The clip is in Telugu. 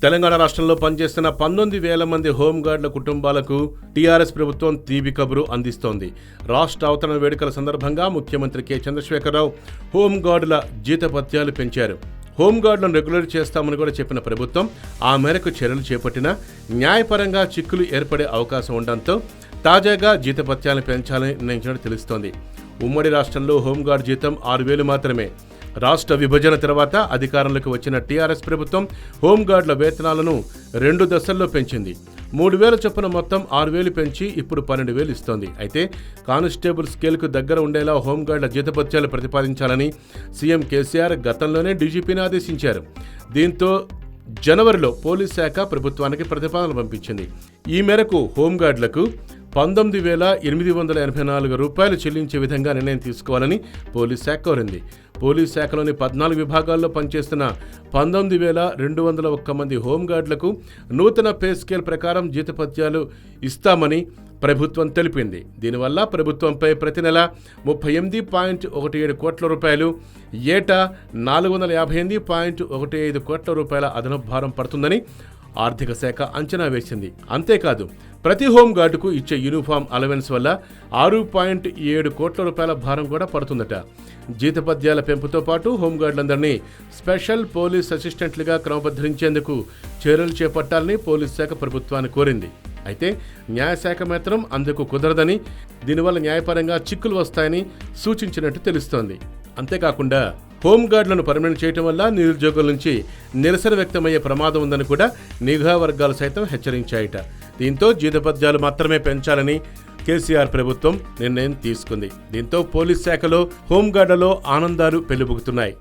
తెలంగాణ రాష్ట్రంలో పనిచేస్తున్న పంతొమ్మిది వేల మంది హోంగార్డుల కుటుంబాలకు టీఆర్ఎస్ ప్రభుత్వం తీపి కబురు అందిస్తోంది. రాష్ట్ర అవతరణ వేడుకల సందర్భంగా ముఖ్యమంత్రి కె. చంద్రశేఖరరావు హోంగార్డుల జీతపత్యాలు పెంచారు. హోంగార్డులను రెగ్యులర్ చేస్తామని కూడా చెప్పిన ప్రభుత్వం ఆ మేరకు చర్యలు చేపట్టినా న్యాయపరంగా చిక్కులు ఏర్పడే అవకాశం ఉండడంతో తాజాగా జీతపత్యాలను పెంచాలని నిర్ణయించినట్టు తెలుస్తోంది. ఉమ్మడి రాష్ట్రంలో హోంగార్డ్ జీతం ఆరు వేలు మాత్రమే. రాష్ట్ర విభజన తర్వాత అధికారంలోకి వచ్చిన టీఆర్ఎస్ ప్రభుత్వం హోంగార్డుల వేతనాలను రెండు దశల్లో పెంచింది. మూడు వేల చొప్పున మొత్తం ఆరు వేలు పెంచి ఇప్పుడు పన్నెండు వేలు ఇస్తోంది. అయితే కానిస్టేబుల్ స్కేల్కు దగ్గర ఉండేలా హోంగార్డుల జీతపత్యాలు ప్రతిపాదించాలని సీఎం కేసీఆర్ గతంలోనే డీజీపీని ఆదేశించారు. దీంతో జనవరిలో పోలీస్ శాఖ ప్రభుత్వానికి ప్రతిపాదన పంపించింది. ఈ మేరకు హోంగార్డులకు పంతొమ్మిది వేల ఎనిమిది వందల ఎనభై నాలుగు రూపాయలు చెల్లించే విధంగా నిర్ణయం తీసుకోవాలని పోలీస్ శాఖ కోరింది. పోలీస్ శాఖలోని పద్నాలుగు విభాగాల్లో పనిచేస్తున్న పంతొమ్మిది వేల రెండు వందల ఒక్క మంది హోంగార్డులకు నూతన పే స్కేల్ ప్రకారం జీతపత్యాలు ఇస్తామని ప్రభుత్వం తెలిపింది. దీనివల్ల ప్రభుత్వంపై ప్రతి నెల ముప్పై ఎనిమిది పాయింట్ ఒకటి ఏడు కోట్ల రూపాయలు ఏటా నాలుగు వందల యాభై ఎనిమిది పాయింట్ ఒకటి ఐదు కోట్ల రూపాయల అదనపు భారం పడుతుందని ఆర్థిక శాఖ అంచనా వేసింది. అంతేకాదు ప్రతి హోంగార్డుకు ఇచ్చే యూనిఫామ్ అలవెన్స్ వల్ల ఆరు పాయింట్ ఏడు కోట్ల రూపాయల భారం కూడా పడుతుందట. జీతపద్యాల పెంపుతో పాటు హోంగార్డులందరినీ స్పెషల్ పోలీస్ అసిస్టెంట్లుగా క్రమబద్ధరించేందుకు చర్యలు చేపట్టాలని పోలీస్ శాఖ ప్రభుత్వాన్ని కోరింది. అయితే న్యాయశాఖ మాత్రం అందుకు కుదరదని దీనివల్ల న్యాయపరంగా చిక్కులు వస్తాయని సూచించినట్టు తెలుస్తోంది. అంతేకాకుండా హోంగార్డులను పర్మనెంట్ చేయటం వల్ల నిరుద్యోగుల నుంచి నిరసన వ్యక్తమయ్యే ప్రమాదం ఉందని కూడా నిఘా వర్గాలు సైతం హెచ్చరించాయట. దీంతో జీతపద్యాలు మాత్రమే పెంచాలని కేసీఆర్ ప్రభుత్వం నిర్ణయం తీసుకుంది. దీంతో పోలీస్ శాఖలో హోంగార్డులో ఆనందాలు పెళ్ళిబుకుతున్నాయి